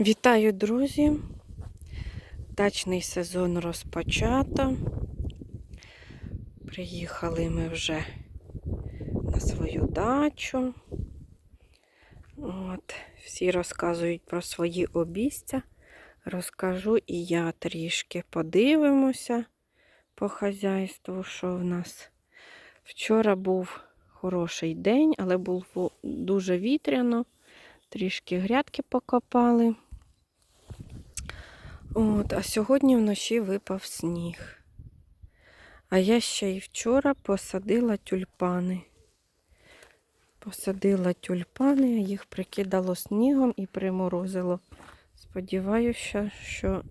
Вітаю, друзі! Дачний сезон розпочато. Приїхали ми вже на свою дачу. От, всі розказують про свої обістя. Розкажу і я трішки подивимося по хазяйству, що в нас. Вчора був хороший день, але було дуже вітряно. Трішки грядки покопали. От, а сьогодні вночі випав сніг. А я ще й вчора посадила тюльпани. Посадила тюльпани, їх прикидало снігом і приморозило. Сподіваюся, що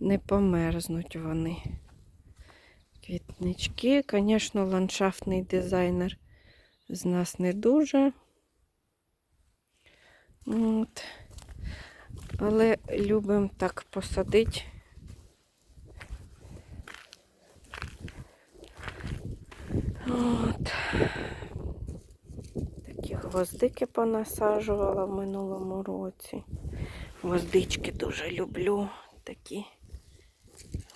не померзнуть вони. Квітнички, звісно, ландшафтний дизайнер з нас не дуже. От. Але любимо так посадити. От. Такі гвоздики понасаджувала в минулому році. Гвоздички дуже люблю. Такі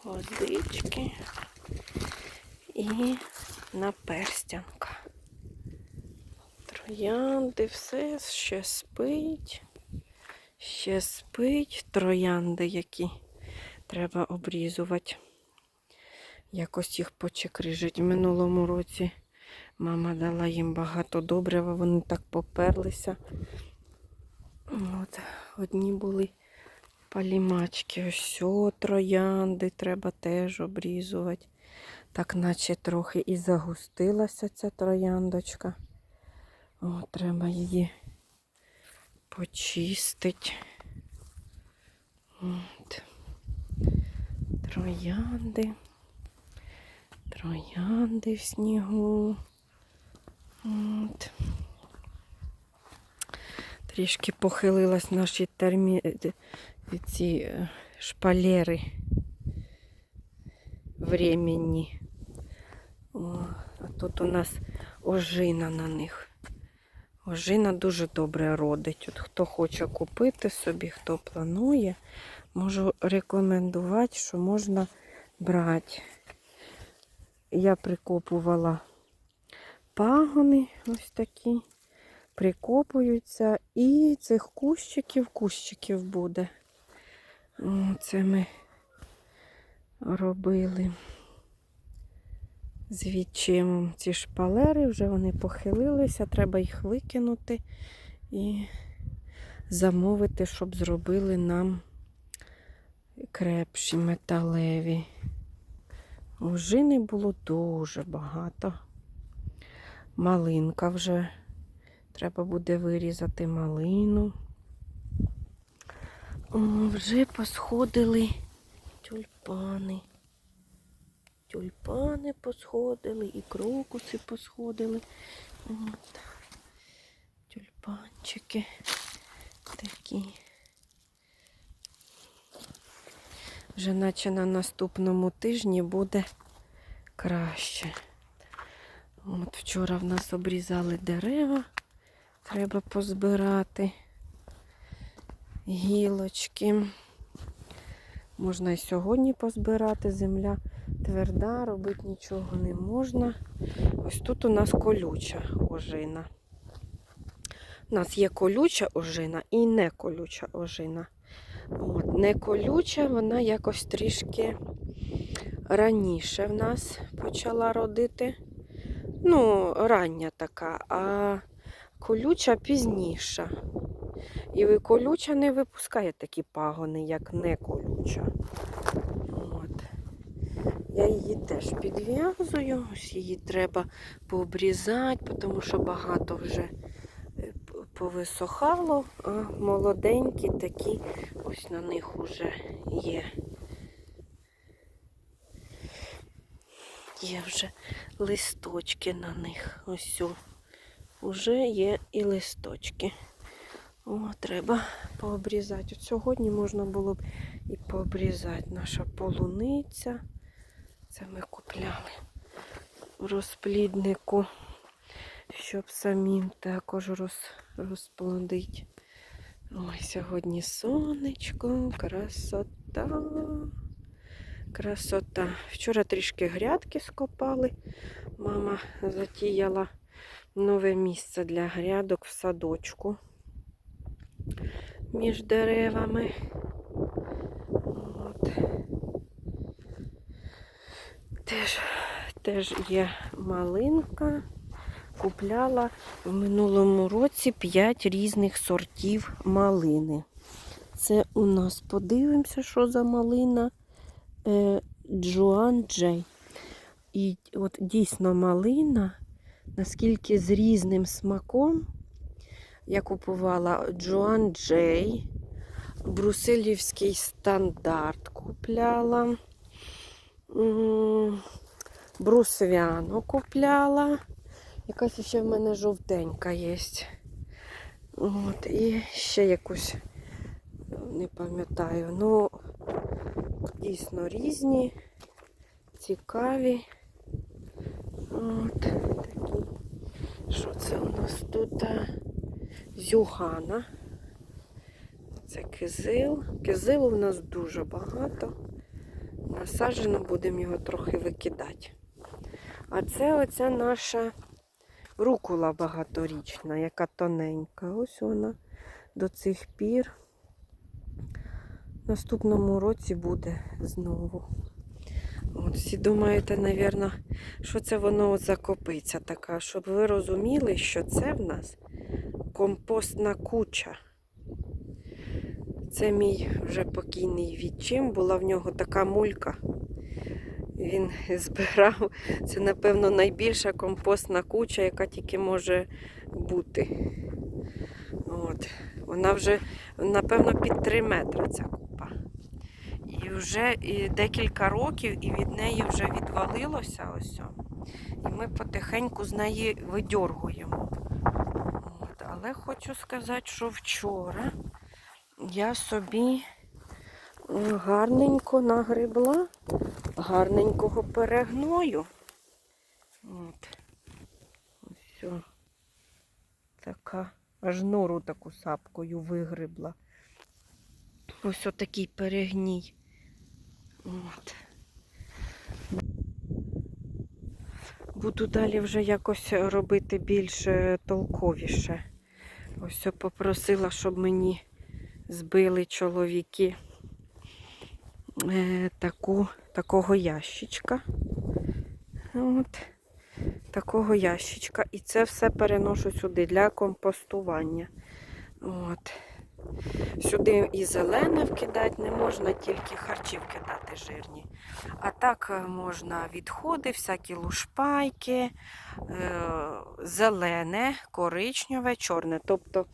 гвоздички. І наперстянка. Троянди, все ще спить. Ще спить троянди, які треба обрізувати. Якось їх почекрижить. В минулому році мама дала їм багато добрива, вони так поперлися. От, Одні були палімачки. Ось троянди треба теж обрізувати. Так наче трохи і загустилася ця трояндочка. О, треба її почистить. От. Троянди. Троянди в снігу. От. Трішки похилилась наші термі... ці е, шпалери временні. О, а тут у нас ожина на них. Ожина дуже добре родить. От Хто хоче купити собі, хто планує, можу рекомендувати, що можна брати. Я прикопувала пагони, ось такі, прикопуються, і цих кущиків, кущиків буде. Це ми робили з відчимом ці шпалери, вже вони похилилися, треба їх викинути і замовити, щоб зробили нам крепші металеві. Ожини було дуже багато. Малинка вже. Треба буде вирізати малину. О, вже посходили тюльпани. Тюльпани посходили, і крокуси посходили. От. Тюльпанчики такі. Вже наче на наступному тижні буде краще. От вчора в нас обрізали дерева, треба позбирати гілочки. Можна і сьогодні позбирати земля тверда, робити нічого не можна. Ось тут у нас колюча ожина. У нас є колюча ожина і не колюча ожина. От, Не колюча, вона якось трішки раніше в нас почала родити. Ну, рання така, а колюча пізніша. І колюча не випускає такі пагони, як не колюча. Я її теж підв'язую, ось її треба пообрізати, тому що багато вже е, повисохало, а молоденькі такі, ось на них вже є. Є вже листочки на них. Ось. Уже є і листочки. О, треба пообрізати. От сьогодні можна було б і пообрізати наша полуниця. Це ми купляли в розпліднику, щоб самим також роз, розплодити. Ой, сьогодні сонечко, красота. Красота. Вчора трішки грядки скопали. Мама затіяла нове місце для грядок в садочку між деревами. От. Теж, теж є малинка. Купляла в минулому році 5 різних сортів малини. Це у нас подивимося, що за малина е, Джоан Джей. І от дійсно малина, наскільки з різним смаком. Я купувала Джоан Джей, Брусилівський стандарт купляла. Брусвяну купляла. Якась ще в мене жовтенька є. От, і ще якусь не пам'ятаю. Ну, дійсно різні, цікаві. От такі. Що це у нас тут? Зюгана. Це кизил. Кизилу у нас дуже багато. Насаджено будемо його трохи викидати. А це оця наша рукула багаторічна, яка тоненька. Ось вона до цих пір. Наступному році буде знову. От, всі думаєте, напевно, що це воно закопиться така, щоб ви розуміли, що це в нас компостна куча. Це мій вже покійний відчим, була в нього така мулька. Він збирав. Це, напевно, найбільша компостна куча, яка тільки може бути. От. Вона вже, напевно, під 3 метри ця купа. І вже декілька років, і від неї вже відвалилося ось. І ми потихеньку з неї видьоргуємо. От. Але хочу сказати, що вчора я собі гарненько нагребла гарненького перегною. От. Ось. Така аж нору таку сапкою вигребла. Ось отакий перегній. От. Буду далі вже якось робити більш е, толковіше. Ось попросила, щоб мені збили чоловіки е, таку, такого ящичка. От. Такого ящичка. І це все переношу сюди для компостування. От. Сюди і зелене вкидати не можна, тільки харчі вкидати жирні. А так е, можна відходи, всякі лушпайки, е, зелене, коричневе, чорне. Тобто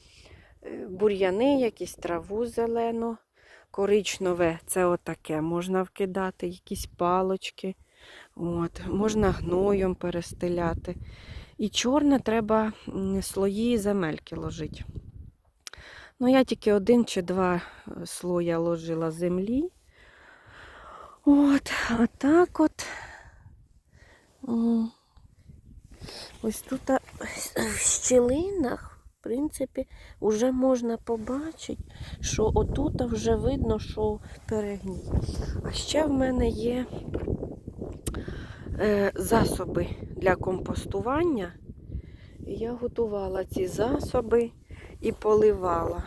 бур'яни, якісь траву зелену, коричневе це отаке можна вкидати, якісь палочки. От, Можна гноєм перестеляти. І чорне треба слої земельки ложити. Ну, я тільки один чи два е, слоя ложила землі. От, а так от. Ось тут в щілинах, принципі, вже можна побачити, що отут вже видно, що перегній. А ще в мене є е, засоби для компостування. Я готувала ці засоби і поливала.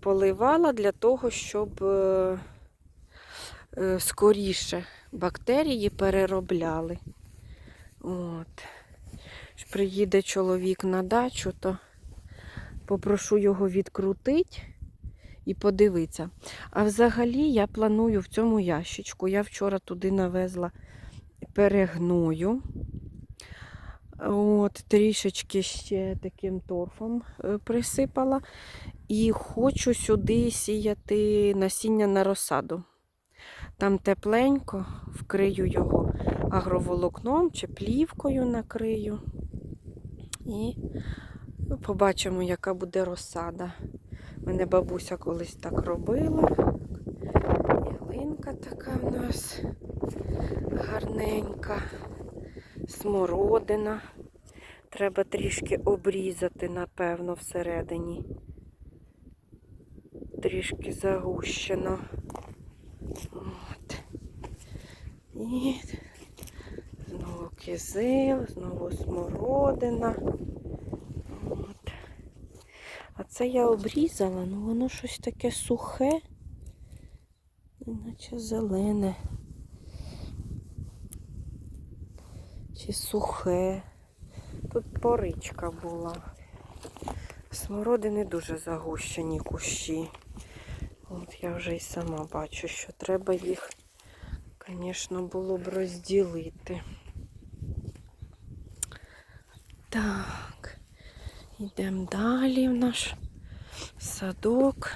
Поливала для того, щоб е, е, скоріше бактерії переробляли. От. Приїде чоловік на дачу, то попрошу його відкрутити і подивитися. А взагалі я планую в цьому ящичку. Я вчора туди навезла перегною. От, трішечки ще таким торфом е, присипала. І хочу сюди сіяти насіння на розсаду. Там тепленько, вкрию його агроволокном чи плівкою накрию. І побачимо, яка буде розсада. Мене бабуся колись так робила. Ялинка така в нас гарненька, смородина. Треба трішки обрізати, напевно, всередині. трішки загущено. От. І кизил, знову смородина. От. А це я обрізала, ну воно щось таке сухе, наче зелене. Чи сухе. Тут поричка була. Смородини дуже загущені кущі. От я вже й сама бачу, що треба їх, звісно, було б розділити. Так, йдемо далі в наш садок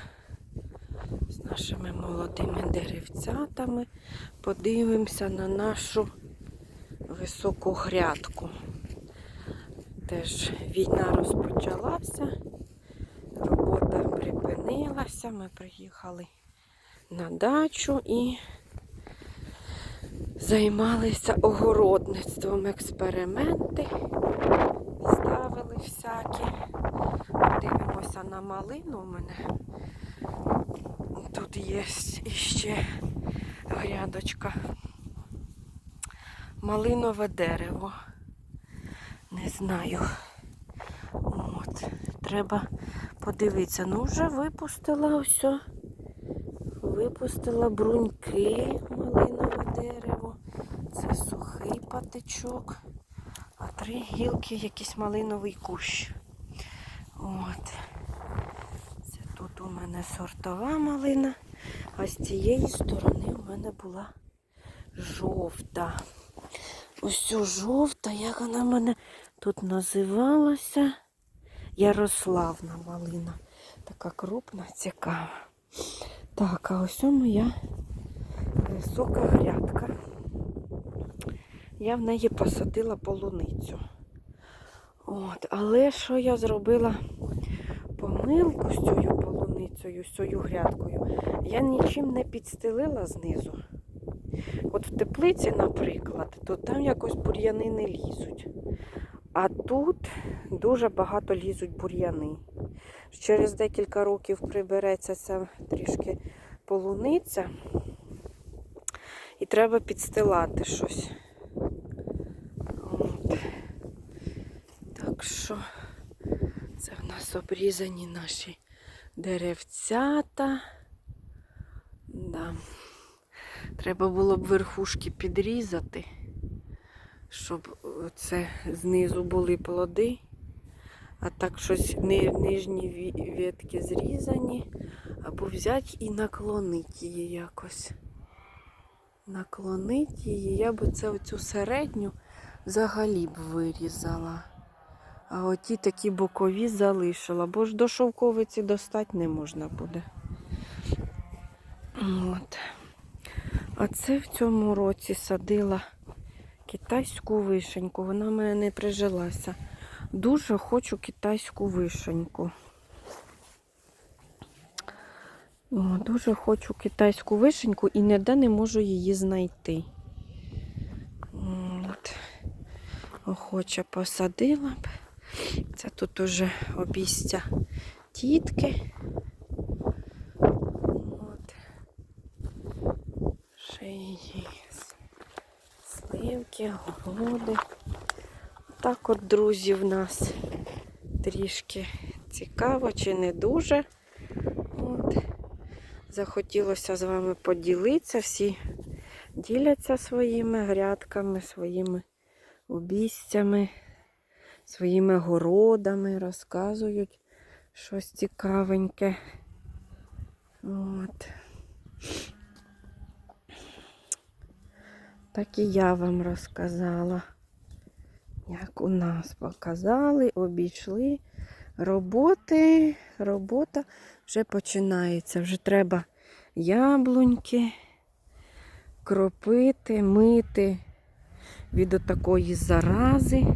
з нашими молодими деревцятами. Подивимося на нашу високу грядку. Теж війна розпочалася, робота припинилася. Ми приїхали на дачу і займалися огородництвом, експерименти ставили всякі. Дивимося на малину у мене. Тут є іще грядочка. Малинове дерево. Не знаю. От. Треба подивитися. Ну, вже випустила ось. Випустила бруньки малинове дерево. Це сухий патичок. А три гілки якийсь малиновий кущ. От. Це тут у мене сортова малина, а з цієї сторони у мене була жовта. Ось жовта, як вона в мене тут називалася. Ярославна малина. Така крупна, цікава. Так, а ось моя висока грядка. Я в неї посадила полуницю. От, але що я зробила помилку з цією полуницею, з цією грядкою, я нічим не підстелила знизу. От в теплиці, наприклад, то там якось бур'яни не лізуть. А тут дуже багато лізуть бур'яни. Через декілька років прибереться ця трішки полуниця. І треба підстилати щось. От. Так що це в нас обрізані наші деревцята. Да. Треба було б верхушки підрізати, щоб це знизу були плоди. А так щось нижні ветки зрізані, або взяти і наклонити її якось. Наклонити її, я би це оцю середню взагалі б вирізала. А оті такі бокові залишила, бо ж до шовковиці достати не можна буде. От. А це в цьому році садила китайську вишеньку. Вона в мене не прижилася. Дуже хочу китайську вишеньку. О, дуже хочу китайську вишеньку і ніде не можу її знайти. От. Охоче посадила б. Це тут уже обістя тітки. От. Ще її сливки, городи. Так от, друзі, в нас трішки цікаво чи не дуже. От. Захотілося з вами поділитися. Всі діляться своїми грядками, своїми обійстями, своїми городами, розказують щось цікавеньке. От. Так і я вам розказала, як у нас показали, обійшли. Роботи, робота вже починається. Вже треба яблуньки кропити, мити від отакої зарази.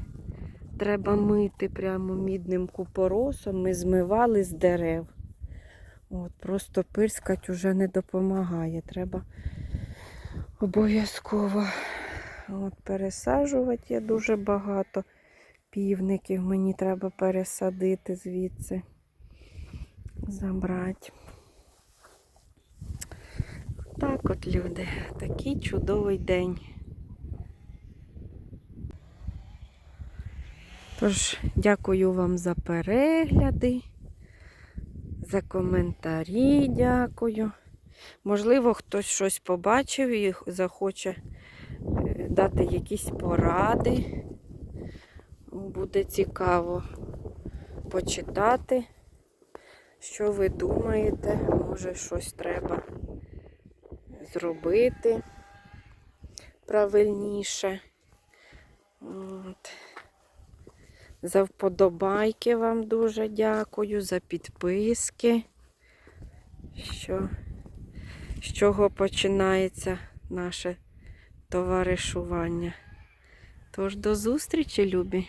Треба мити прямо мідним купоросом. Ми змивали з дерев. От, Просто пирскать уже не допомагає. Треба обов'язково от, пересаджувати є дуже багато. Півників мені треба пересадити звідси, забрати. Так от, люди, такий чудовий день. Тож, дякую вам за перегляди, за коментарі дякую. Можливо, хтось щось побачив і захоче е, дати якісь поради. Буде цікаво почитати, що ви думаєте, може щось треба зробити правильніше. От. За вподобайки вам дуже дякую, за підписки, що, з чого починається наше товаришування. Тож до зустрічі, любі!